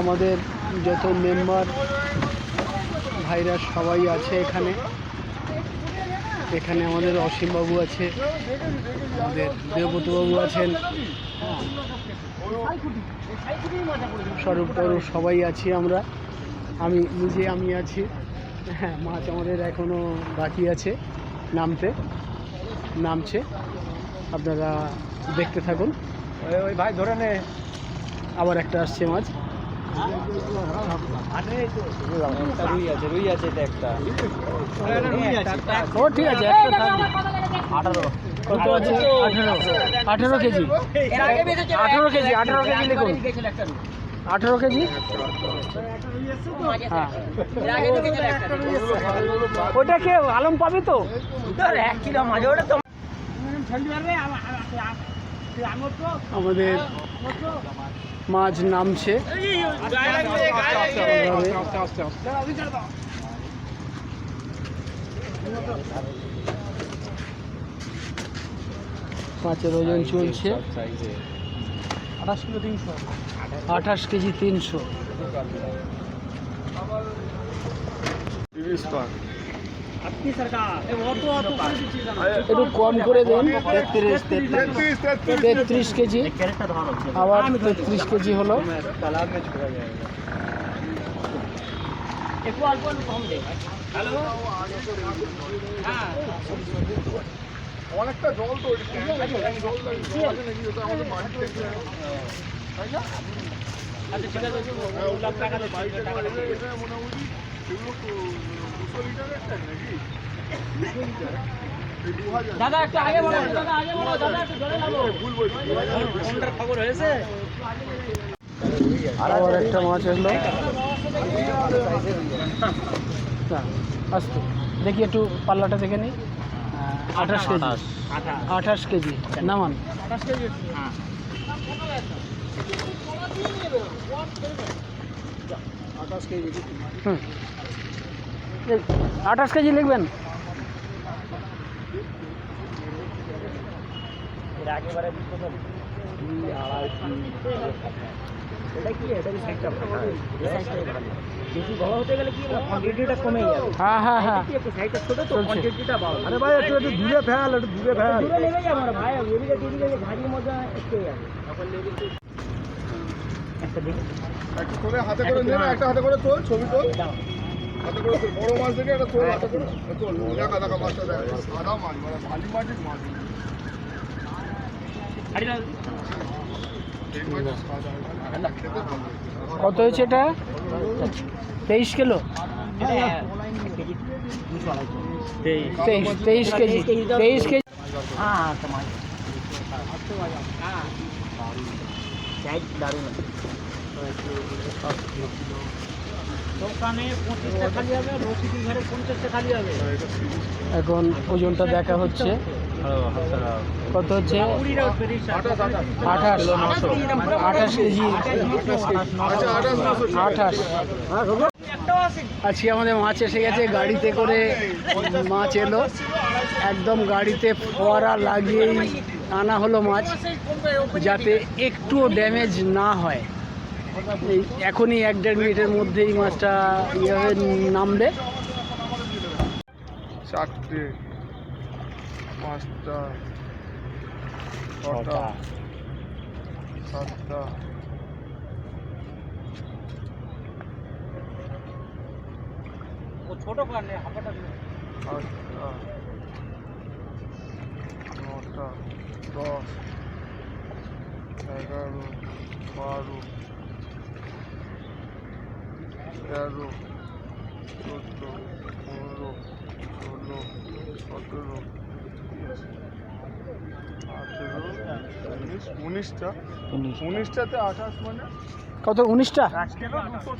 আমাদের যত মেম্বার ভাইরা সবাই আছে এখানে। এখানে আমাদের অসীমবাবু আছে, আমাদের দেবব্রতবাবু আছেন। স্বরূপ টরূপ সবাই আছি আমরা। আমি নিজে আমি আছি। হ্যাঁ মাছ আমাদের এখনও বাকি আছে নামতে, নামছে। আপনারা দেখতে থাকুন। ওই ভাই, ধরে নে। আবার একটা আসছে মাছ। ও, ঠিক আছে আঠেরো। কেজি। আঠেরো কেজি আঠেরো কেজি লিখুন। আঠেরো কেজি? হ্যাঁ। ওটা কে, আলম পাবে তো এক কিলো মাঝে ওটা তো? আমাদের মাছ নামছে। মাছের ওজন চলছে। আঠাশ কেজি তিনশো। একটু কম করে দেন। তেত্রিশ তেত্রিশ। তেত্রিশ কেজি। আবার তেত্রিশ কেজি হলো। অনেকটা জল তো আচ্ছা ঠিক হ্যাঁ। দাদা একটু আগে বলো দাদা আগে বলো দাদা একটু জলে নামো। ভুল বলছি, ফোনটার খবর হয়েছে? আবার একটা মাছ এলো হ্যাঁ, আসতো দেখি একটু পাল্লাটা দেখে নিই। আঠাশ কেজি। আঠাশ। কেজি নামান। আঠাশ কেজি। লিখবেন এটা কি এটা কি সাইজটা ফাঁকা এই সাইজটাই ভালো বেশি বড় হতে গেলে কি কোয়ান্টিটিটা কমে যাবে হ্যাঁ হ্যাঁ হ্যাঁ এটা কি একটু সাইজটা ছোট তো চলছে। কোয়ান্টিটিটা বড় আরে ভাই একটু একটু দূরে ফেল একটু দূরে ফেল একটু হাতে করে নে একটা হাতে করে তোল, ছবি তোল। হাতে করে তোল, বড় মাছ দেখে একটা তোল, হাতে করে। তোল, দেখা, দেখা মাছটা দেখা। সাদা মাছ, মানে বালি মাটির মাছ। ছাড়ি দাও এই মাছটা সাদা, খেতে ভালো। কত হয়েছে এটা? তেইশ কিলো? তেইশ। তেইশ কেজি। তেইশ কেজি। হ্যাঁ। সাইজ দারুণ আছে। দোকানে পঁচিশটা খালি হবে রসিদি ঘরে পঞ্চাশটা খালি হবে। এখন ওজনটা দেখা হচ্ছে। কত হচ্ছে? আঠাশ আঠাশ। কেজি। আচ্ছা। আঠাশ আজকে আমাদের মাছ এসে গেছে গাড়িতে করে মাছ এলো। একদম গাড়িতে ফোয়ারা লাগিয়েই আনা হলো মাছ যাতে একটুও ড্যামেজ না হয়। এই এখনই এক দেড় মিনিটের মধ্যেই মাছটা ইয়ে নামবে। চারটে। পাঁচটা। ছটা। সাতটা। ও ছোট কারণে হাঁপাটা আটটা নটা। দশ এগারো বারো তেরো চোদ্দ পনেরো ষোলো সতেরো আঠেরো উনিশ উনিশটা। উনিশটাতে আঠাশ মানে? কত? উনিশটা? এক কিলো? দুশো